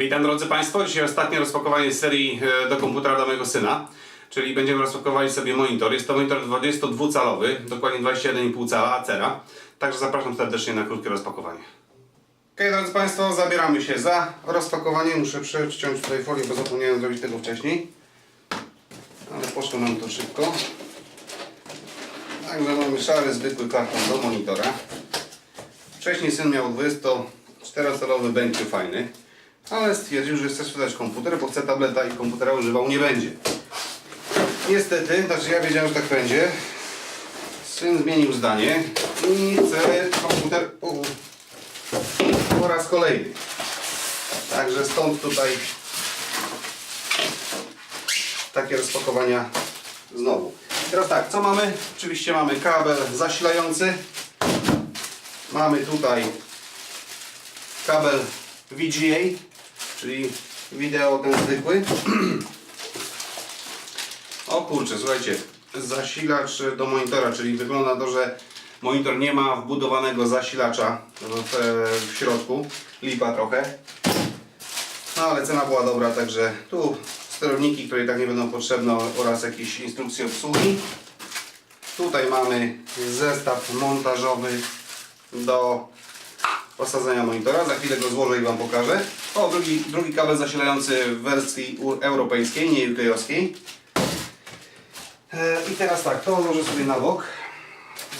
Witam drodzy Państwo. Dzisiaj ostatnie rozpakowanie serii e, do komputera dla mojego syna. Czyli będziemy rozpakowali sobie monitor. Jest to monitor 22-calowy, dokładnie 21,5 cala Acera. Także zapraszam serdecznie na krótkie rozpakowanie. Ok, drodzy Państwo, zabieramy się za rozpakowanie. Muszę przeciąć tutaj folię, bo zapomniałem zrobić tego wcześniej. Ale poszło nam to szybko. Także mamy szary, zwykły karton do monitora. Wcześniej syn miał 24-calowy BenQ fajny, ale stwierdził, że chce sprzedać komputer, bo chce tableta i komputera używał nie będzie. Niestety, znaczy ja wiedziałem, że tak będzie. Syn zmienił zdanie i chce komputer o, po raz kolejny. Także stąd tutaj takie rozpakowania znowu. Teraz tak, co mamy? Oczywiście mamy kabel zasilający. Mamy tutaj kabel VGA, czyli wideo ten zwykły. O kurczę, słuchajcie, zasilacz do monitora, czyli wygląda to, że monitor nie ma wbudowanego zasilacza w, w środku. Lipa trochę. No ale cena była dobra, także tu sterowniki, które i tak nie będą potrzebne oraz jakieś instrukcje obsługi. Tutaj mamy zestaw montażowy do osadzenia monitora. Za chwilę go złożę i Wam pokażę. O, drugi, drugi kabel zasilający w wersji europejskiej, nie UK-owskiej. E, I teraz tak, to odłożę sobie na bok.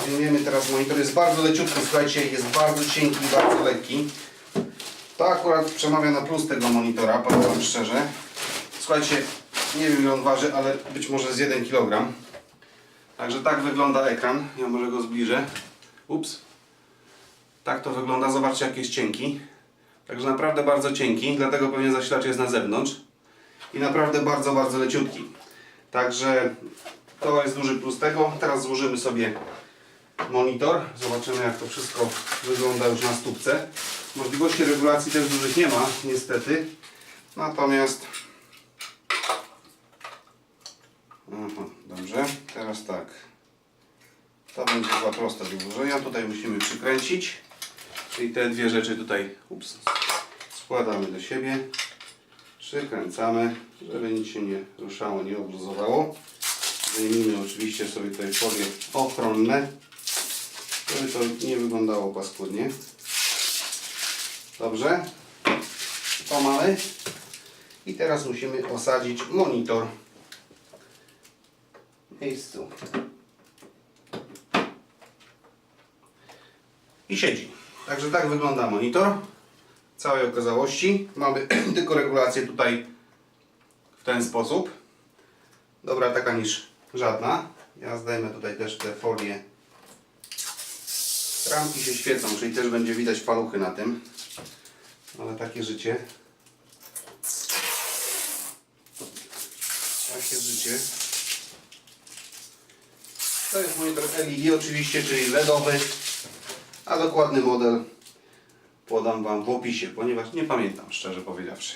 Zdejmiemy teraz monitor. Jest bardzo leciutki, słuchajcie, jest bardzo cienki bardzo lekki. To akurat przemawia na plus tego monitora, powiem Wam szczerze. Słuchajcie, nie wiem ile on waży, ale być może z 1 kg. Także tak wygląda ekran. Ja może go zbliżę. Ups. Tak to wygląda. Zobaczcie jak jest cienki. Także naprawdę bardzo cienki, dlatego pewnie zasilacz jest na zewnątrz. I naprawdę bardzo, bardzo leciutki. Także to jest duży plus tego. Teraz złożymy sobie monitor. Zobaczymy jak to wszystko wygląda już na stópce. Możliwości regulacji też dużych nie ma, niestety. Natomiast... Aha, dobrze. Teraz tak. To będzie za proste do włożenia. Tutaj musimy przykręcić. Czyli te dwie rzeczy tutaj ups, składamy do siebie. Przykręcamy, żeby nic się nie ruszało, nie obluzowało. Zdejmijmy oczywiście sobie tutaj folie ochronne, żeby to nie wyglądało paskudnie. Dobrze. To mamy. I teraz musimy osadzić monitor w miejscu. I siedzi. Także tak wygląda monitor. Całej okazałości. Mamy tylko regulację tutaj w ten sposób. Dobra taka niż żadna. Ja zdejmę tutaj też te folie. Ramki się świecą, czyli też będzie widać paluchy na tym. Ale takie życie. Takie życie. To jest monitor LED oczywiście, czyli LEDowy. A dokładny model podam Wam w opisie, ponieważ nie pamiętam, szczerze powiedziawszy.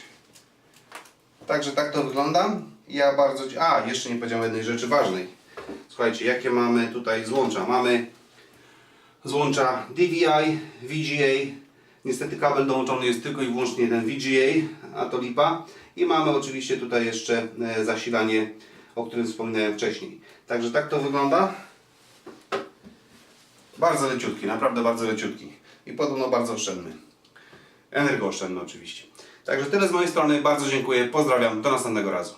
Także tak to wygląda. Ja bardzo... A, jeszcze nie powiedziałem jednej rzeczy ważnej. Słuchajcie, jakie mamy tutaj złącza? Mamy złącza DVI, VGA. Niestety kabel dołączony jest tylko i wyłącznie ten VGA, a to lipa. I mamy oczywiście tutaj jeszcze e, zasilanie, o którym wspominałem wcześniej. Także tak to wygląda. Bardzo leciutki, naprawdę bardzo leciutki. I podobno bardzo oszczędny. Energooszczędny oczywiście. Także tyle z mojej strony. Bardzo dziękuję. Pozdrawiam. Do następnego razu.